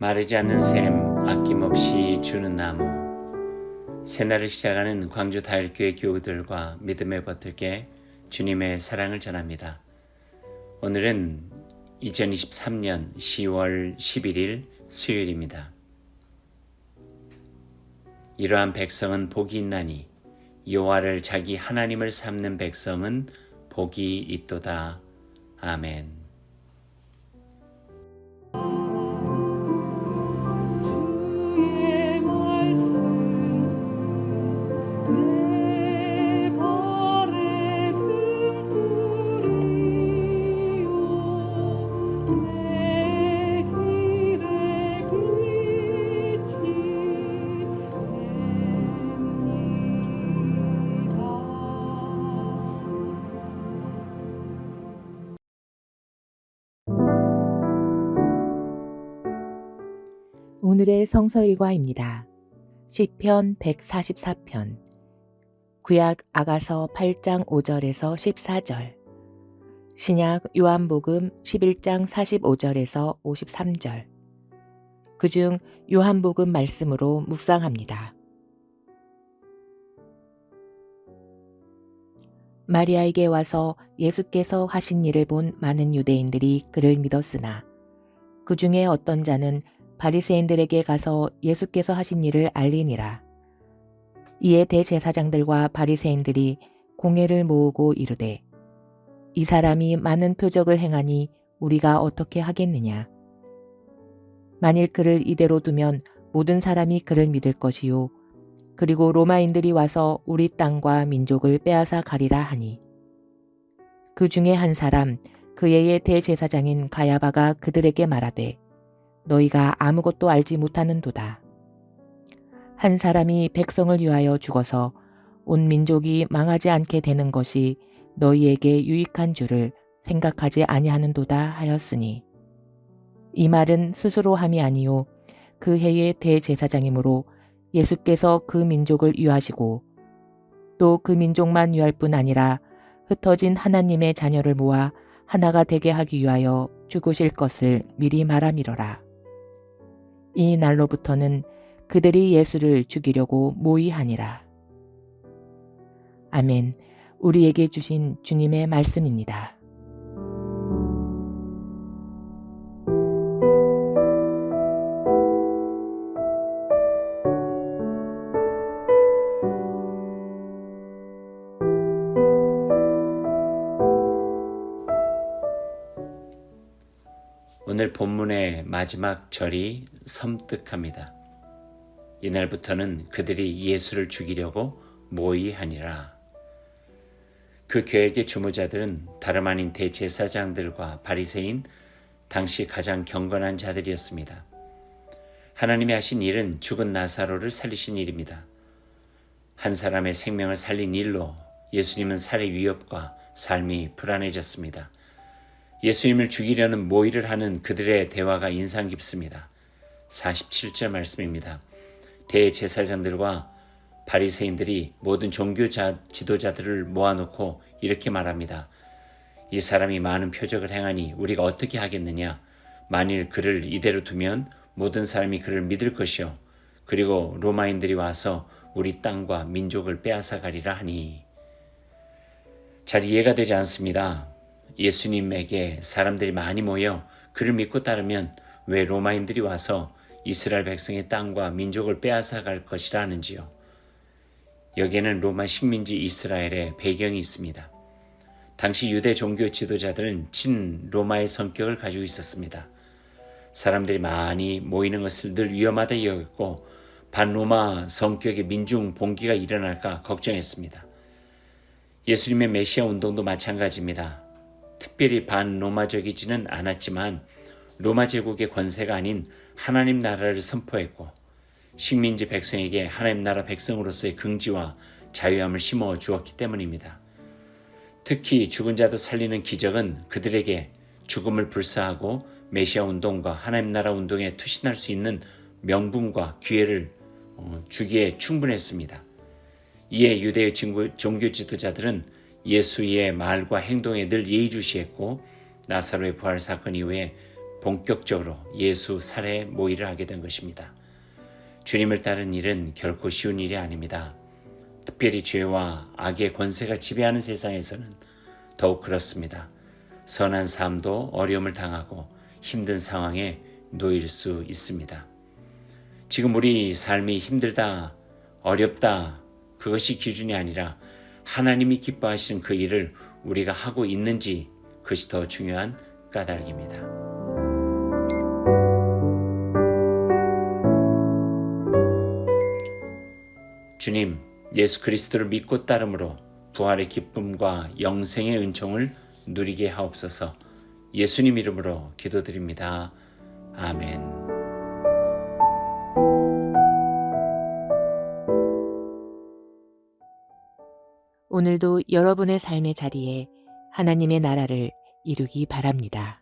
마르지 않는 샘 아낌없이 주는 나무 새날을 시작하는 광주 다일교회 교우들과 믿음의 버틀게 주님의 사랑을 전합니다. 오늘은 2023년 10월 11일 수요일입니다. 이러한 백성은 복이 있나니 여호와를 자기 하나님을 삼는 백성은 복이 있도다. 아멘. 오늘의 성서 일과입니다. 시편 144편. 구약 아가서 8장 5절에서 14절. 신약 요한복음 11장 45절에서 53절. 그중 요한복음 말씀으로 묵상합니다. 마리아에게 와서 예수께서 하신 일을 본 많은 유대인들이 그를 믿었으나 그 중에 어떤 자는 바리새인들에게 가서 예수께서 하신 일을 알리니라. 이에 대제사장들과 바리새인들이 공회를 모으고 이르되 이 사람이 많은 표적을 행하니 우리가 어떻게 하겠느냐. 만일 그를 이대로 두면 모든 사람이 그를 믿을 것이요. 그리고 로마인들이 와서 우리 땅과 민족을 빼앗아 가리라 하니. 그 중에 한 사람 그의 대제사장인 가야바가 그들에게 말하되 너희가 아무것도 알지 못하는도다. 한 사람이 백성을 위하여 죽어서 온 민족이 망하지 않게 되는 것이 너희에게 유익한 줄을 생각하지 아니하는도다 하였으니 이 말은 스스로 함이 아니요 그 해의 대제사장이므로 예수께서 그 민족을 위하시고 또 그 민족만 위할 뿐 아니라 흩어진 하나님의 자녀를 모아 하나가 되게 하기 위하여 죽으실 것을 미리 말함이로라. 이 날로부터는 그들이 예수를 죽이려고 모의하니라. 아멘. 우리에게 주신 주님의 말씀입니다. 오늘 본문의 마지막 절이 섬뜩합니다. 이날부터는 그들이 예수를 죽이려고 모의하니라. 그 계획의 주무자들은 다름 아닌 대제사장들과 바리새인 당시 가장 경건한 자들이었습니다. 하나님이 하신 일은 죽은 나사로를 살리신 일입니다. 한 사람의 생명을 살린 일로 예수님은 살해 위협과 삶이 불안해졌습니다. 예수님을 죽이려는 모의를 하는 그들의 대화가 인상 깊습니다. 47절 말씀입니다. 대제사장들과 바리새인들이 모든 종교 지도자들을 모아놓고 이렇게 말합니다. 이 사람이 많은 표적을 행하니 우리가 어떻게 하겠느냐? 만일 그를 이대로 두면 모든 사람이 그를 믿을 것이요. 그리고 로마인들이 와서 우리 땅과 민족을 빼앗아 가리라 하니. 잘 이해가 되지 않습니다. 예수님에게 사람들이 많이 모여 그를 믿고 따르면 왜 로마인들이 와서 이스라엘 백성의 땅과 민족을 빼앗아 갈 것이라 하는지요. 여기에는 로마 식민지 이스라엘의 배경이 있습니다. 당시 유대 종교 지도자들은 친 로마의 성격을 가지고 있었습니다. 사람들이 많이 모이는 것을 늘 위험하다 여겼고 반로마 성격의 민중 봉기가 일어날까 걱정했습니다. 예수님의 메시아 운동도 마찬가지입니다. 특별히 반로마적이지는 않았지만 로마 제국의 권세가 아닌 하나님 나라를 선포했고 식민지 백성에게 하나님 나라 백성으로서의 긍지와 자유함을 심어 주었기 때문입니다. 특히 죽은 자도 살리는 기적은 그들에게 죽음을 불사하고 메시아 운동과 하나님 나라 운동에 투신할 수 있는 명분과 기회를 어, 주기에 충분했습니다. 이에 유대의 종교 지도자들은 예수의 말과 행동에 늘 예의주시했고 나사로의 부활 사건 이후에 본격적으로 예수 살해 모의를 하게 된 것입니다. 주님을 따른 일은 결코 쉬운 일이 아닙니다. 특별히 죄와 악의 권세가 지배하는 세상에서는 더욱 그렇습니다. 선한 삶도 어려움을 당하고 힘든 상황에 놓일 수 있습니다. 지금 우리 삶이 힘들다, 어렵다, 그것이 기준이 아니라 하나님이 기뻐하시는 그 일을 우리가 하고 있는지 그것이 더 중요한 까닭입니다. 주님, 예수 그리스도를 믿고 따름으로 부활의 기쁨과 영생의 은총을 누리게 하옵소서 예수님 이름으로 기도드립니다. 아멘. 오늘도 여러분의 삶의 자리에 하나님의 나라를 이루기 바랍니다.